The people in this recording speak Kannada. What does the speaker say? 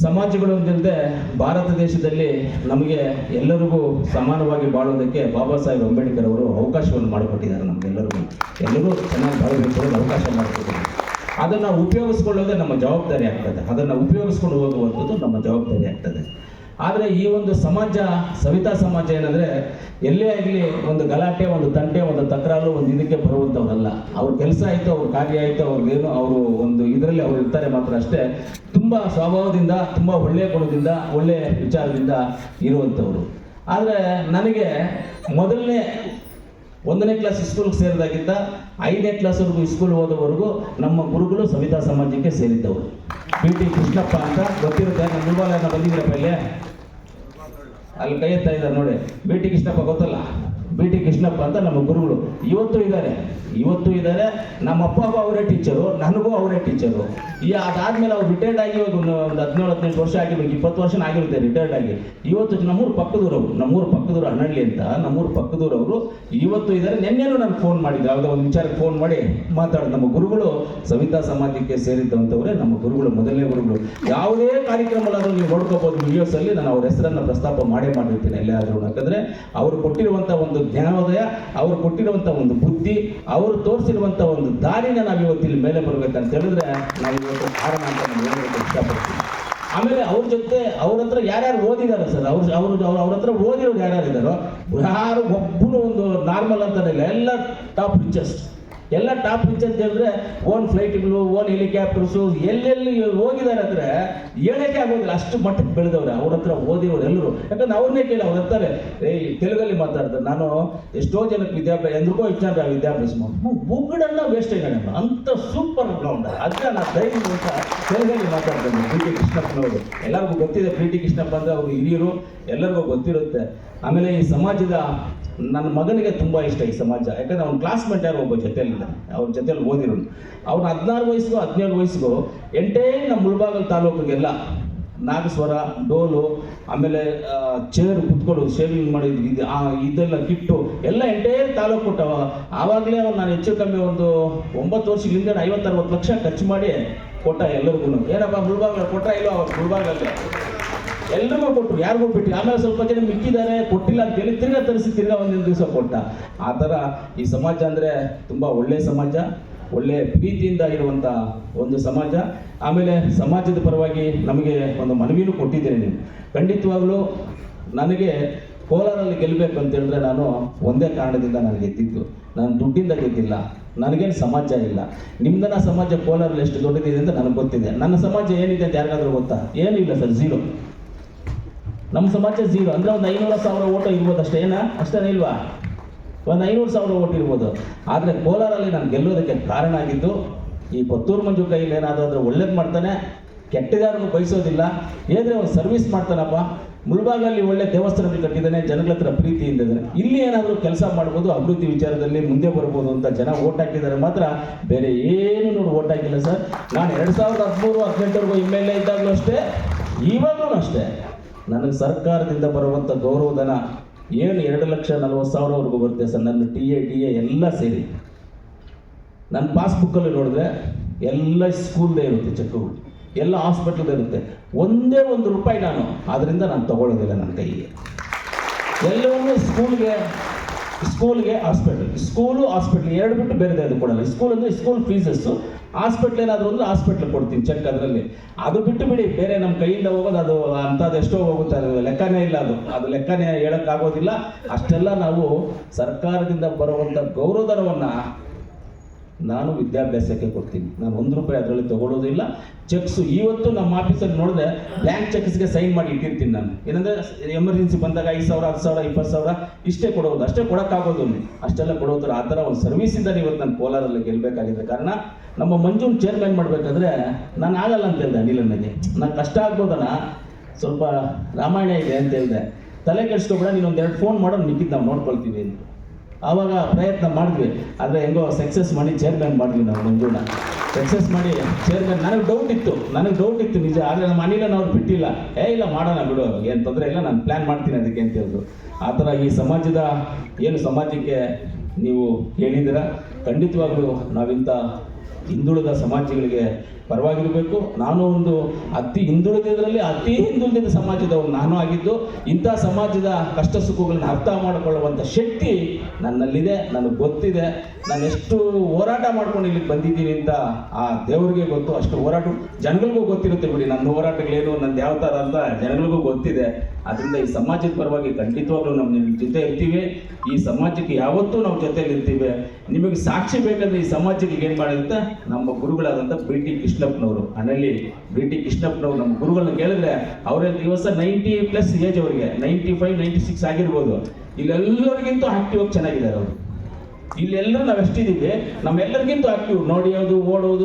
ಸಮಾಜಗಳು ಅಂತಿಲ್ಲದೆ ಭಾರತ ದೇಶದಲ್ಲಿ ನಮಗೆ ಎಲ್ಲರಿಗೂ ಸಮಾನವಾಗಿ ಬಾಳೋದಕ್ಕೆ ಬಾಬಾ ಸಾಹೇಬ್ ಅಂಬೇಡ್ಕರ್ ಅವರು ಅವಕಾಶವನ್ನು ಮಾಡಿಕೊಟ್ಟಿದ್ದಾರೆ ನಮಗೆಲ್ಲರಿಗೂ. ಎಲ್ಲರೂ ಚೆನ್ನಾಗಿ ಬಾಳಬೇಕು ಅವಕಾಶ ಮಾಡಿಕೊಟ್ಟಿದ್ದಾರೆ. ಅದನ್ನು ಉಪಯೋಗಿಸ್ಕೊಳ್ಳೋದೇ ನಮ್ಮ ಜವಾಬ್ದಾರಿ ಆಗ್ತದೆ. ಅದನ್ನು ಉಪಯೋಗಿಸ್ಕೊಂಡು ಹೋಗುವಂಥದ್ದು ನಮ್ಮ ಜವಾಬ್ದಾರಿ ಆಗ್ತದೆ. ಆದರೆ ಈ ಒಂದು ಸಮಾಜ, ಸವಿತಾ ಸಮಾಜ ಏನಂದರೆ, ಎಲ್ಲೇ ಆಗಲಿ ಒಂದು ಗಲಾಟೆ, ಒಂದು ತಂಟೆ, ಒಂದು ತಕರಾರು, ಒಂದು ಇದಕ್ಕೆ ಬರುವಂಥವ್ರಲ್ಲ ಅವ್ರ ಕೆಲಸ ಆಯಿತು, ಅವ್ರ ಕಾರ್ಯ ಆಯಿತು ಅವ್ರಿಗೇನು ಅವರು ಒಂದು ಇದರಲ್ಲಿ ಅವ್ರು ಇರ್ತಾರೆ ಮಾತ್ರ ಅಷ್ಟೇ. ತುಂಬ ಸ್ವಭಾವದಿಂದ, ತುಂಬ ಒಳ್ಳೆಯ ಗುಣದಿಂದ ಒಳ್ಳೆಯ ವಿಚಾರದಿಂದ ಇರುವಂಥವ್ರು ಆದರೆ ನನಗೆ ಮೊದಲನೇ ಒಂದನೇ ಕ್ಲಾಸ್ ಸ್ಕೂಲ್ಗೆ ಸೇರಿದಾಗಿದ್ದ ಐದನೇ ಕ್ಲಾಸ್ವರೆಗೂ ಸ್ಕೂಲ್ ಹೋದವರೆಗೂ ನಮ್ಮ ಗುರುಗಳು ಸವಿತಾ ಸಮಾಜಕ್ಕೆ ಸೇರಿದ್ದವರು. ಬಿ ಟಿ ಕೃಷ್ಣಪ್ಪ ಅಂತ ಗೊತ್ತಿರುತ್ತೆ, ನಮ್ಮ ಬಂದಿದ್ದೀರಪ್ಪ ಇಲ್ಲೇ. ಅಲ್ಲಿ ಕೈ ಎತ್ತಾ ಇದ್ದಾರೆ ನೋಡಿ. ಬಿ ಟಿ ಕೃಷ್ಣಪ್ಪ ಗೊತ್ತಲ್ಲ? ಬಿ ಟಿ ಕೃಷ್ಣಪ್ಪ ಅಂತ ನಮ್ಮ ಗುರುಗಳು ಇವತ್ತು ಇದ್ದಾರೆ. ಇವತ್ತು ಇದ್ದಾರೆ ನಮ್ಮ ಅಪ್ಪ ಅವರೇ ಟೀಚರು, ನನಗೂ ಅವರೇ ಟೀಚರು. ಈ ಅದಾದ್ಮೇಲೆ ಅವ್ರು ರಿಟೈರ್ಡ್ ಆಗಿ ಒಂದು ಹದಿನೇಳು, ಹದಿನೆಂಟು ವರ್ಷ ಆಗಿರ್ಬೇಕು ಇಪ್ಪತ್ತು ವರ್ಷ ಆಗಿರುತ್ತೆ ರಿಟೈರ್ಡ್ ಆಗಿ. ಇವತ್ತು ನಮ್ಮೂರು ಪಕ್ಕದೂರವರು, ನಮ್ಮೂರು ಪಕ್ಕದೂರು ಹಣ್ಣಳ್ಳಿ ಅಂತ, ನಮ್ಮೂರು ಪಕ್ಕದೂರವರು ಇವತ್ತು ಇದ್ದಾರೆ. ನಿನ್ನೆನೂ ನಾನು ಫೋನ್ ಮಾಡಿದ್ದೆ, ಯಾವುದೋ ಒಂದು ವಿಚಾರಕ್ಕೆ ಫೋನ್ ಮಾಡಿ ಮಾತಾಡೋದು. ನಮ್ಮ ಗುರುಗಳು ಸವಿತಾ ಸಮಾಜಕ್ಕೆ ಸೇರಿದ್ದಂಥವರೇ ನಮ್ಮ ಗುರುಗಳು ಮೊದಲನೇ ಗುರುಗಳು. ಯಾವುದೇ ಕಾರ್ಯಕ್ರಮಗಳಾದರೂ ನೀವು ನೋಡ್ಕೋಬಹುದು ವಿಡಿಯೋಸಲ್ಲಿ ನಾನು ಅವ್ರ ಹೆಸರನ್ನ ಪ್ರಸ್ತಾಪ ಮಾಡೇ ಮಾಡಿರ್ತೀನಿ. ಎಲ್ಲೇ ಆದರೂ ಯಾಕಂದ್ರೆ ಅವರು ಕೊಟ್ಟಿರುವಂತ ಒಂದು ಜ್ಞಾನೋದಯ, ಅವರು ಕೊಟ್ಟಿರುವಂಥ ಒಂದು ಬುದ್ಧಿ, ಅವರು ತೋರಿಸಿರುವಂತ ಒಂದು ದಾರಿನ ನಾವು ಇವತ್ತು ಇಲ್ಲಿ ಮೇಲೆ ಬರಬೇಕಂತ ಹೇಳಿದ್ರೆ ನಾವು ಇವತ್ತು ಕಾರಣ ಅಂತ ನಾನು ಇಷ್ಟಪಡ್ತೀನಿ ಆಮೇಲೆ ಅವ್ರ ಜೊತೆ ಅವ್ರ ಹತ್ರ ಯಾರ್ಯಾರು ಓದಿದಾರೆ ಸರ್? ಅವ್ರ ಅವ್ರು ಅವ್ರ ಅವ್ರ ಹತ್ರ ಓದಿರೋರು ಯಾರ್ಯಾರು ಇದ್ದಾರೋ ಯಾರು ಒಬ್ಬನು ಒಂದು ನಾರ್ಮಲ್ ಅಂತ ಎಲ್ಲ ಟಾಪ್ ರಿಚೆಸ್ಟ್ ಎಲ್ಲ ಟಾಪ್ ರಿಚ್ ಅಂತ ಹೇಳಿದ್ರೆ ಓನ್ ಫ್ಲೈಟ್ಗಳು ಓನ್ ಹೆಲಿಕಾಪ್ಟರ್ಸು ಎಲ್ಲೆಲ್ಲಿ ಹೋಗಿದ್ದಾರೆ ಅಂದ್ರೆ ಹೇಳಕ್ಕೆ ಆಗೋದಿಲ್ಲ. ಅಷ್ಟು ಮಟ್ಟಕ್ಕೆ ಬೆಳೆದವ್ರೆ, ಅವ್ರ ಹತ್ರ ಓದಿರೋರು ಎಲ್ಲರೂ. ಯಾಕಂದ್ರೆ ಅವ್ರನ್ನೇ ಕೇಳಿ ಅವ್ರು ಇರ್ತಾರೆ ಏಯ್ ತೆಲುಗಲ್ಲಿ ಮಾತಾಡ್ತಾರೆ ನಾನು ಎಷ್ಟೋ ಜನಕ್ಕೆ ವಿದ್ಯಾಭ್ಯಾಸ ಎಂದ್ರಿಗೂ ಇಷ್ಟ ವಿದ್ಯಾಭ್ಯಾಸ ಬುಗ್ಗಡನ್ನ ವೇಸ್ಟ್ ಆಗಿದ್ದಾನೆ ಅಂತ ಸೂಪರ್ ಗ್ರೌಂಡ್ ಅದಕ್ಕೆ ನಾನು ಧೈರ್ಯ ಅಂತ ತೆಲುಗಲ್ಲಿ ಮಾತಾಡ್ತೇನೆ ಬಿ ಟಿ ಕೃಷ್ಣಪ್ಪನವರು ಎಲ್ಲರಿಗೂ ಗೊತ್ತಿದೆ ಬಿ ಟಿ ಕೃಷ್ಣಪ್ಪ ಅಂದ್ರೆ ಅವರು ಹಿರಿಯರು, ಎಲ್ಲರಿಗೂ ಗೊತ್ತಿರುತ್ತೆ. ಆಮೇಲೆ ಈ ಸಮಾಜದ ನನ್ನ ಮಗನಿಗೆ ತುಂಬ ಇಷ್ಟ ಈ ಸಮಾಜ. ಯಾಕಂದ್ರೆ ಅವ್ನ ಕ್ಲಾಸ್ಮೇಟ್ ಯಾರು ಒಬ್ಬ ಜೊತೆಯಲ್ಲಿದ್ದಾನೆ. ಅವ್ರ ಜೊತೆಯಲ್ಲಿ ಓದಿರೋನು. ಅವ್ನು ಹದಿನಾರು ವಯಸ್ಸಿಗೂ, ಹದಿನೇಳು ವಯಸ್ಸಿಗೂ, ಎಂಟೇ ನಮ್ಮ ಮುಳಬಾಗಲ್ ತಾಲೂಕಿಗೆಲ್ಲ ನಾಗಸ್ವರ, ಡೋಲು, ಆಮೇಲೆ ಚೇರ್ ಕುತ್ಕೊಳ್ಳೋದು ಶೇವಿಂಗ್ ಮಾಡಿದ್ದು ಇದು, ಆ, ಇದೆಲ್ಲ ಕಿಟ್ಟು ಎಲ್ಲ ಎಂಟೇ ತಾಲೂಕು ಕೊಟ್ಟವ ಆವಾಗಲೇ ಅವ್ನು ನಾನು ಹೆಚ್ಚು ಕಮ್ಮಿ ಒಂದು ಒಂಬತ್ತು ವರ್ಷಗಳಿಂದ ಐವತ್ತರವತ್ತು ಲಕ್ಷ ಖರ್ಚು ಮಾಡಿ ಕೊಟ್ಟ ಎಲ್ಲರಿಗೂ ಏನಪ್ಪ ಮುಳ್ಬಾಗಲ್ ಕೊಟ್ಟ ಇಲ್ಲೋ ಅವಾಗ ಮುಳ್ಬಾಗಲ್ಲೇ ಎಲ್ರಿಗೂ ಕೊಟ್ಟರು ಯಾರಿಗೂ ಬಿಟ್ಟು ಆಮೇಲೆ ಸ್ವಲ್ಪ ಜನ ಮಿಕ್ಕಿದ್ದಾರೆ, ಕೊಟ್ಟಿಲ್ಲ ಅಂತೇಳಿ ತಿರ್ಗಾ ತರಿಸಿ, ತಿರ್ಗಾ ಒಂದೊಂದು ದಿವಸ ಕೊಟ್ಟ. ಆ ಥರ ಈ ಸಮಾಜ ಅಂದರೆ ತುಂಬ ಒಳ್ಳೆಯ ಸಮಾಜ, ಒಳ್ಳೆ ಪ್ರೀತಿಯಿಂದ ಇರುವಂಥ ಒಂದು ಸಮಾಜ. ಆಮೇಲೆ ಸಮಾಜದ ಪರವಾಗಿ ನಮಗೆ ಒಂದು ಮನವಿನೂ ಕೊಟ್ಟಿದ್ದೀರಿ ನೀವು. ಖಂಡಿತವಾಗ್ಲೂ ನನಗೆ ಕೋಲಾರಲ್ಲಿ ಗೆಲ್ಲಬೇಕು ಅಂತ ಹೇಳಿದ್ರೆ ನಾನು ಒಂದೇ ಕಾರಣದಿಂದ ನಾನು ಗೆದ್ದಿದ್ದು. ನಾನು ದುಡ್ಡಿಂದ ಗೆದ್ದಿಲ್ಲ. ನನಗೇನು ಸಮಾಜ ಇಲ್ಲ. ನಿಮ್ದನ ಸಮಾಜ ಕೋಲಾರಲ್ಲಿ ಎಷ್ಟು ದೊಡ್ಡದಿದೆ ಅಂತ ನನಗೆ ಗೊತ್ತಿದೆ. ನನ್ನ ಸಮಾಜ ಏನಿದೆ ಅಂತ ಯಾರಿಗಾದ್ರೂ ಗೊತ್ತಾ? ಏನಿಲ್ಲ ಸರ್, ಝೀರೋ. ನಮ್ಮ ಸಮಾಜ ಜೀರೋ ಅಂದ್ರೆ ಒಂದು ಐನೂರು ಸಾವಿರ ಓಟ ಇರ್ಬೋದು ಅಷ್ಟೇ, ಏನ? ಅಷ್ಟೇ ಇಲ್ವಾ? ಒಂದು ಐನೂರು ಸಾವಿರ ಓಟ್ ಇರ್ಬೋದು. ಆದರೆ ಕೋಲಾರಲ್ಲಿ ನಾನು ಗೆಲ್ಲೋದಕ್ಕೆ ಕಾರಣ ಆಗಿದ್ದು, ಈ ಪತ್ತೂರು ಮಂಜು ಕೈಯಲ್ಲಿ ಏನಾದರೂ ಒಳ್ಳೇದು ಮಾಡ್ತಾನೆ ಕೆಟ್ಟದಾರನ್ನು ಬಯಸೋದಿಲ್ಲ. ಏನಾದ್ರೆ ಒಂದು ಸರ್ವಿಸ್ ಮಾಡ್ತಾನಪ್ಪ. ಮುಳ್ಬಾಗಲ್ಲಿ ಒಳ್ಳೆ ದೇವಸ್ಥಾನಗಳು ಕಟ್ಟಿದ್ದಾನೆ, ಜನಗಳ ಹತ್ರ ಪ್ರೀತಿಯಿಂದ ಇದ್ದಾನೆ. ಇಲ್ಲಿ ಏನಾದರೂ ಕೆಲಸ ಮಾಡ್ಬೋದು, ಅಭಿವೃದ್ಧಿ ವಿಚಾರದಲ್ಲಿ ಮುಂದೆ ಬರ್ಬೋದು ಅಂತ ಜನ ಓಟ್ ಹಾಕಿದ್ದಾರೆ ಮಾತ್ರ. ಬೇರೆ ಏನು ನೋಡಿ ಓಟ್ ಹಾಕಿಲ್ಲ ಸರ್. ನಾನು ಎರಡು ಸಾವಿರದ ಹದಿಮೂರು ಹದಿನೆಂಟರಿಗೂ ಇದ್ದಾಗಲೂ ಅಷ್ಟೇ, ಇವಾಗಲೂ ಅಷ್ಟೇ. ನನಗೆ ಸರ್ಕಾರದಿಂದ ಬರುವಂಥ ಗೌರವಧನ ಏನು ಎರಡು ಲಕ್ಷ ನಲ್ವತ್ತು ಸಾವಿರವರೆಗೂ ಬರುತ್ತೆ ಸರ್, ನನ್ನ ಟಿ ಎ, ಡಿ ಎ ಎಲ್ಲ ಸೇರಿ. ನನ್ನ ಪಾಸ್ಬುಕ್ಕಲ್ಲಿ ನೋಡಿದ್ರೆ ಎಲ್ಲ ಸ್ಕೂಲ್ದೇ ಇರುತ್ತೆ ಚೆಕ್ಗಳು ಎಲ್ಲ ಹಾಸ್ಪಿಟ್ಲ್ದೇ ಇರುತ್ತೆ. ಒಂದೇ ಒಂದು ರೂಪಾಯಿ ನಾನು. ಅದರಿಂದ ನಾನು ತಗೊಳ್ಳೋದಿಲ್ಲ ನನ್ನ ಕೈಗೆ. ಎಲ್ಲವನ್ನೂ ಸ್ಕೂಲ್ಗೆ ಸ್ಕೂಲ್ಗೆ ಹಾಸ್ಪಿಟಲ್ ಸ್ಕೂಲು ಹಾಸ್ಪಿಟ್ಲ್ ಎರಡು ಬಿಟ್ಟು ಬೇರೆ ಅದು ಕೊಡಲ್ಲ. ಸ್ಕೂಲ್ ಅಂದರೆ ಸ್ಕೂಲ್ ಫೀಸಸ್ಸು ಹಾಸ್ಪಿಟ್ಲ್ ಏನಾದರೂ ಅಂದ್ರೆ ಹಾಸ್ಪಿಟ್ಲ್ ಕೊಡ್ತೀನಿ ಚೆಕ್ ಅದರಲ್ಲಿ. ಅದು ಬಿಟ್ಟು ಬಿಡಿ, ಬೇರೆ ನಮ್ಮ ಕೈಯಿಂದ ಹೋಗೋದು ಅದು ಅಂಥದ್ದು ಎಷ್ಟೋ ಹೋಗುತ್ತೆ, ಅದು ಲೆಕ್ಕನೇ ಇಲ್ಲ ಅದು. ಅದು ಲೆಕ್ಕನೇ ಹೇಳೋಕ್ಕಾಗೋದಿಲ್ಲ. ಅಷ್ಟೆಲ್ಲ ನಾವು ಸರ್ಕಾರದಿಂದ ಬರುವಂಥ ಗೌರವಧನವನ್ನು ನಾನು ವಿದ್ಯಾಭ್ಯಾಸಕ್ಕೆ ಕೊಡ್ತೀನಿ. ನಾನು ಒಂದು ರೂಪಾಯಿ ಅದರಲ್ಲಿ ತಗೊಳ್ಳೋದಿಲ್ಲ ಚೆಕ್ಸು ಇವತ್ತು ನಮ್ಮ ಆಫೀಸಲ್ಲಿ ನೋಡಿದೆ ಬ್ಯಾಂಕ್ ಚೆಕ್ಸ್ಗೆ ಸೈನ್ ಮಾಡಿ ಇಟ್ಟಿರ್ತೀನಿ ನಾನು. ಏನಂದ್ರೆ ಎಮರ್ಜೆನ್ಸಿ ಬಂದಾಗ ಐದು ಸಾವಿರ, ಹತ್ತು ಸಾವಿರ, ಇಪ್ಪತ್ತು ಸಾವಿರ ಇಷ್ಟೇ ಕೊಡೋದು. ಅಷ್ಟೇ ಕೊಡೋಕ್ಕಾಗೋದು ಅಷ್ಟೆಲ್ಲ ಕೊಡೋದ್ರ ಆ ಥರ ಒಂದು ಸರ್ವಿಸಿಂದ ಇವತ್ತು ನಾನು ಕೋಲಾರಲ್ಲಿ ಗೆಲ್ಲಬೇಕಾಗಿದೆ ಕಾರಣ, ನಮ್ಮ ಮಂಜುನ್ ಚೇರ್ಮನ್ ಮಾಡಬೇಕಾದ್ರೆ ನಾನು ಆಗಲ್ಲ ಅಂತ ಹೇಳಿದೆ ಅನಿಲನಿಗೆ ನಾನು ಕಷ್ಟ ಆಗ್ಬೋದಣ್ಣ. ಸ್ವಲ್ಪ ರಾಮಾಯಣ ಇದೆ ಅಂತ ಹೇಳಿದೆ. ತಲೆ ಕೆಡಿಸ್ಕೊಬೇಡ ನೀನು ಎರಡು ಫೋನ್ ಮಾಡೋ ನಿಕ್ಕಿದ್ದು ನಾವು ನೋಡ್ಕೊಳ್ತೀವಿ ಅಂತ. ಆವಾಗ ಪ್ರಯತ್ನ ಮಾಡಿದ್ವಿ. ಆದರೆ ಹೆಂಗೋ ಸಕ್ಸಸ್ ಮಾಡಿ ಚೇರ್ಮನ್ ಮಾಡಿದ್ವಿ ನಾವು ಮಂಜುಳ ಸಕ್ಸಸ್ ಮಾಡಿ ಚೇರ್ಮನ್ ನನಗೆ ಡೌಟ್ ಇತ್ತು. ನನಗೆ ಡೌಟ್ ಇತ್ತು ನಿಜ. ಆದರೆ ನಮ್ಮ ಅನಿಲನ ಅವ್ರು ಬಿಟ್ಟಿಲ್ಲ. ಏ, ಇಲ್ಲ, ಮಾಡೋಣ ಬಿಡು ಏನು ತೊಂದರೆ ಇಲ್ಲ, ನಾನು ಪ್ಲ್ಯಾನ್ ಮಾಡ್ತೀನಿ ಅದಕ್ಕೆ ಅಂತ ಹೇಳಿದ್ರು. ಆ ಥರ ಈ ಸಮಾಜದ ಏನು ಸಮಾಜಕ್ಕೆ ನೀವು ಹೇಳಿದ್ದೀರ? ಖಂಡಿತವಾಗ್ಲೂ ನಾವಿಂಥ ಹಿಂದುಳಿದ ಸಮಾಜಗಳಿಗೆ ಪರವಾಗಿರಬೇಕು. ನಾನು ಒಂದು ಅತಿ ಹಿಂದುಳಿದ್ರಲ್ಲಿ ಅತಿ ಹಿಂದುಳಿದ ಸಮಾಜದವನು ನಾನು ಆಗಿದ್ದು, ಇಂಥ ಸಮಾಜದ ಕಷ್ಟ ಸುಖಗಳನ್ನ ಅರ್ಥ ಮಾಡಿಕೊಳ್ಳುವಂಥ ಶಕ್ತಿ ನನ್ನಲ್ಲಿದೆ, ನನಗೆ ಗೊತ್ತಿದೆ. ನಾನು ಎಷ್ಟು ಹೋರಾಟ ಮಾಡ್ಕೊಂಡು ಇಲ್ಲಿಗೆ ಬಂದಿದ್ದೀನಿ ಅಂತ ಆ ದೇವರಿಗೆ ಗೊತ್ತು, ಅಷ್ಟು ಹೋರಾಟ ಜನಗಳಿಗೂ ಗೊತ್ತಿರುತ್ತೆ ಬಿಡಿ. ನನ್ನ ಹೋರಾಟಗಳೇನು, ನಂದು ಯಾವ ಥರ ಅಂತ ಜನಗಳಿಗೂ ಗೊತ್ತಿದೆ. ಅದರಿಂದ ಈ ಸಮಾಜದ ಪರವಾಗಿ ಖಂಡಿತವಾಗ್ಲೂ ನಮ್ಮ ನಿಮ್ಮ ಜೊತೆ ಇರ್ತೀವಿ. ಈ ಸಮಾಜಕ್ಕೆ ಯಾವತ್ತೂ ನಾವು ಜೊತೆಲಿ ಇರ್ತೀವಿ ನಿಮಗೆ ಸಾಕ್ಷಿ ಬೇಕಂದ್ರೆ ಈ ಸಮಾಜಕ್ಕೆ ಏನು ಮಾಡಿರುತ್ತೆ ನಮ್ಮ ಗುರುಗಳಾದಂಥ ಬಿ ಟಿ ಕೃಷ್ಣಪ್ಪನವರು ಅನಲ್ಲಿ ಬಿ ಟಿ ಕೃಷ್ಣಪ್ಪನವರು, ನಮ್ಮ ಗುರುಗಳನ್ನ ಕೇಳಿದ್ರೆ ಅವರೇ ದಿವಸ ನೈಂಟಿ ಪ್ಲಸ್ ಏಜ್ ಅವರಿಗೆ ನೈಂಟಿ ಫೈವ್ ನೈಂಟಿ ಸಿಕ್ಸ್ ಆಗಿರ್ಬೋದು. ಇಲ್ಲೆಲ್ಲರಿಗಿಂತೂ ಆಕ್ಟಿವ್ ಚೆನ್ನಾಗಿದ್ದಾರೆ ಅವರು. ಇಲ್ಲೆಲ್ಲರೂ ನಾವು ಎಷ್ಟಿದ್ದೀವಿ ನಮ್ಮೆಲ್ಲರಿಗಿಂತೂ ಆಕ್ಟಿವ್ ನೋಡಿ ಓಡೋದು